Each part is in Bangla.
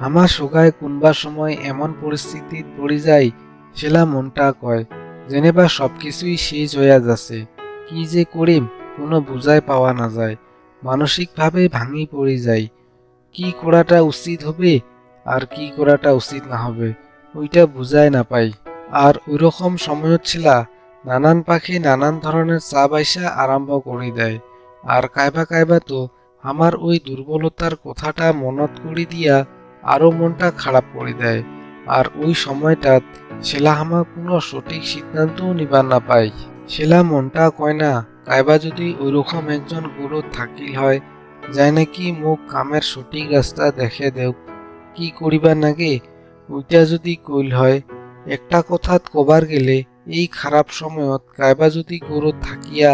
আমার সোগায় কোনবা সময় এমন পরিস্থিতিত পড়ি যায় সেলা মনটা কয়, যেনেবা সব কিছুই শেষ হইয়া যাচ্ছে, কি যে করিম, কোনো বুঝাই পাওয়া না যায়, মানসিকভাবে ভাঙি পড়ি যায় কি করাটা উচিত হবে আর কি করাটা উচিত না হবে, ওইটা বুঝাই না পাই। আর ওইরকম সময়ত ছিলা নানান পাখি নানান ধরনের চা বাইসা আরম্ভ করে দেয়, আর কাইবা কাইবা তো আমার ওই দুর্বলতার কথাটা মনত করে দিয়া আরও মনটা খারাপ করে দেয়। আর ওই সময়টাত সেলা আমার কোনো সঠিক সিদ্ধান্তও নিবার না পাই সেলা মনটা কয় না, কাইবা যদি ওইরকম একজন গুরু থাকিল হয়, যায় নাকি মোক কামের সঠিক রাস্তা দেখে দেও কি করিবার নাগে? ওইটা যদি কইল হয়, একটা কথাত কবার গেলে এই খারাপ সময়ত কাইবা যদি গরু থাকিয়া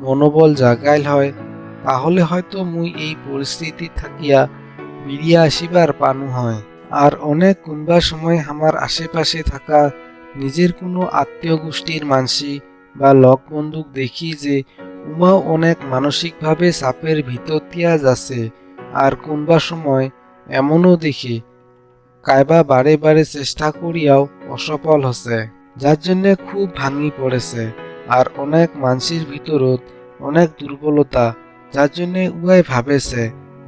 মনোবল জাগাইল হয়, তাহলে হয়তো মুই এই পরিস্থিতি থাকিয়া বেরিয়ে আসিবার পানু হয়। আর অনেক কোনবা সময় আমার আশেপাশে থাকা নিজের কোনো আত্মীয় গোষ্ঠীর মানসি বা লক বন্দুক দেখি যে উমাও অনেক মানসিকভাবে চাপের ভিতর দিয়া যাচ্ছে। আর কোনবা সময় এমনও দেখি, কাইবা বারে বারে চেষ্টা করিয়াও অসফল হচ্ছে যার জন্য খুব ভাঙি পড়েছে আর অনেক মানসির ভিতরত অনেক দুর্বলতা যার জন্য উহাই ভাবেছে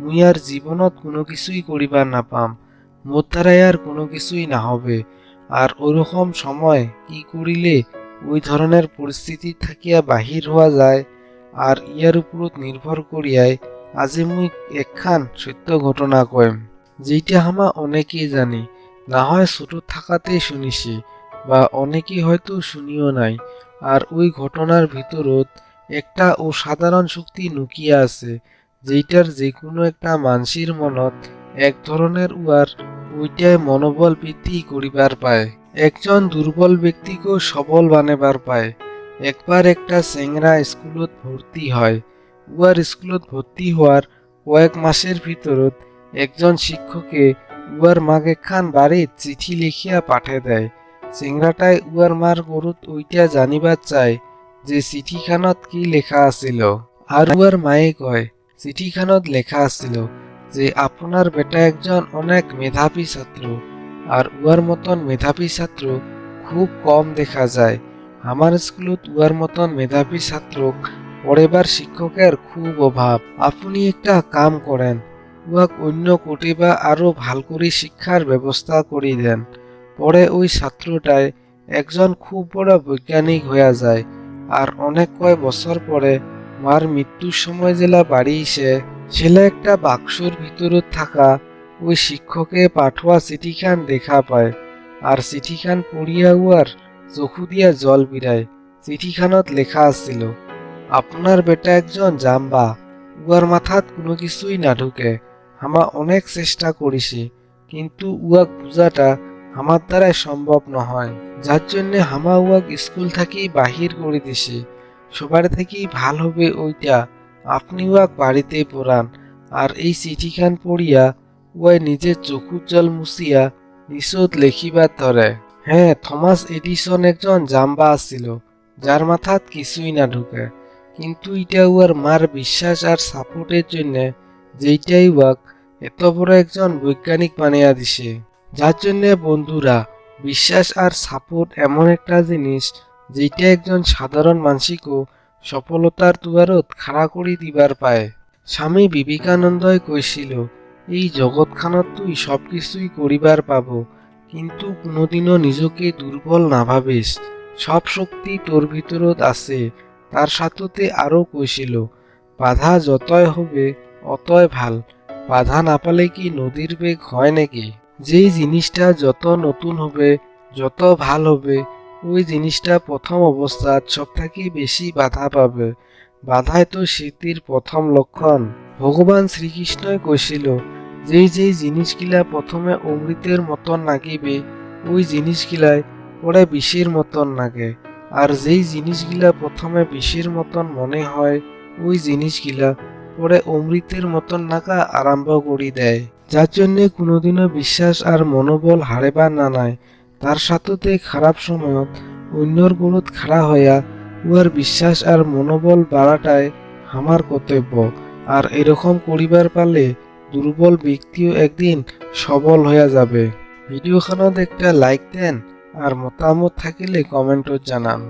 মুই আর জীবনত কোনো কিছুই করিবার না পাম মোর দ্বারাই আর কোনো কিছুই না হবে আর ওরকম সময় কি করিলে ওই ধরনের পরিস্থিতি থাকিয়া বাহির হওয়া যায় আর ইয়ার উপরত নির্ভর করিয়াই আজি মুই একখান সত্য ঘটনা কইম। যেইটা হামা অনেকেই জানি না হয় ছোট থাকাতেই শুনিছি বা অনেকেই হয়তো শুনিও নাই। আর ওই ঘটনার ভিতরত একটা অসাধারণ শক্তি নুকিয়া আছে যেইটার যে কোনো একটা মানসির মনত এক ধরনের উয়ার ওইটাই মনোবল বৃদ্ধি করিবার পায়। একজন দুর্বল ব্যক্তিকেও সবল বানাবার পায়। একবার একটা চেংরা স্কুলত ভর্তি হয়। উয়ার স্কুলত ভর্তি হওয়ার কয়েক মাসের ভিতরত একজন শিক্ষকে উয়ার মাকে খান বাড়িত চিঠি লিখিয়া পাঠে দেয়। চেংরাটাই উয়ার মার গরুত ওইটা জানিবার চায় যে চিঠিখানত কি লেখা আছিল। আর উয়ার মায়ে কয় চিঠিখানত লেখা আছিল যে আপনার বেটা একজন অনেক মেধাবী ছাত্র, আর উয়ার মতন মেধাবী ছাত্র খুব কম দেখা যায়। আমার স্কুলত উয়ার মতন মেধাবী ছাত্র পড়েবার শিক্ষকের খুব অভাব আপনি একটা কাম করেন উহাক অন্য কোটিবা আরও ভালো করে শিক্ষার ব্যবস্থা করে দেন। পরে ওই ছাত্রটায় একজন খুব বড় বৈজ্ঞানিক হয়ে যায়, আর অনেক কয় বছর পরে মার মৃত্যুর সময় জেলা বাড়ি এসে ছেলে একটা বাক্সর ভিতরত থাকা ওই শিক্ষকে পাঠোয়া চিঠিখান দেখা পায়। আর চিঠিখান পড়িয়া উয়ার চকু দিয়া জল বিরায়। চিঠিখানত লেখা আছিল, আপনার বেটা একজন জাম্বা উয়ার মাথাত কোনো কিছুই না ঢুকে। আমা অনেক চেষ্টা করিছি, কিন্তু উয়াক বুঝাটা আমার দ্বারাই সম্ভব নহয়। যার জন্য হামা উয়াক স্কুল থাকি বাহির করে দিছি। সবার থেকেই ভালো হবে ওইটা। আপনি উয়াক বাড়িতে পড়ান, আর এই চিঠিখান পড়িয়া উয়াই নিজের চকুর জল মুছিয়া নিশোধ লেখিবার ধরে হ্যাঁ থমাস এডিসন একজন জাম্বা আছিল, যার মাথাত কিছুই না ঢুকে। কিন্তু এটা উয়ার মার বিশ্বাস আর সাপোর্টের জন্য যেইটাই উয়াক এত বড় একজন বৈজ্ঞানিক বানিয়ে দিছে। যার জন্য বন্ধুরা, বিশ্বাস আর সাপোর্ট এমন একটা জিনিস যেটা একজন সাধারণ মানসিকও সফলতার দুয়ারত খাড়া করে দিবার পায়। স্বামী বিবেকানন্দই কৈছিল, এই জগৎখানত তুই সব কিছুই করিবার পাব, কিন্তু কোনোদিনও নিজকে দুর্বল না ভাবিস। সব শক্তি তোর ভিতরত আছে। তার সাথতে আরও কৈছিল, বাধা যতই হবে, অতই ভালো। বাধা না পালে কি নদীর বেগ হয় নাকি? যেই জিনিসটা যত নতুন হবে, যত ভালো হবে ওই জিনিসটা প্রথম অবস্থাত সব থেকে বেশি বাধা পাবে। বাধাই তো স্মৃতির প্রথম লক্ষণ। ভগবান শ্রীকৃষ্ণই কৈছিল যেই যেই জিনিসগিলা প্রথমে অমৃতের মতন নাগিবে, ওই জিনিসগিলাই পরে বিষের মতন লাগে আর যেই জিনিসগিলা প্রথমে বিষের মতন মনে হয়, ওই জিনিসগিলা পরে অমৃতের মতন নাকা আরম্ভ করি দেয়। যার জন্যে কোনোদিনও বিশ্বাস আর মনোবল হারেবার না নাই। তার সাথতে খারাপ সময়ত অন্যর গুণত খাড়া হইয়া উহার বিশ্বাস আর মনোবল বাড়াটাই আমার কর্তব্য আর এরকম করিবার পালে দুর্বল ব্যক্তিও একদিন সবল হইয়া যাবে। ভিডিওখানত একটা লাইক দেন আর মতামত থাকিলে কমেন্টত জানান।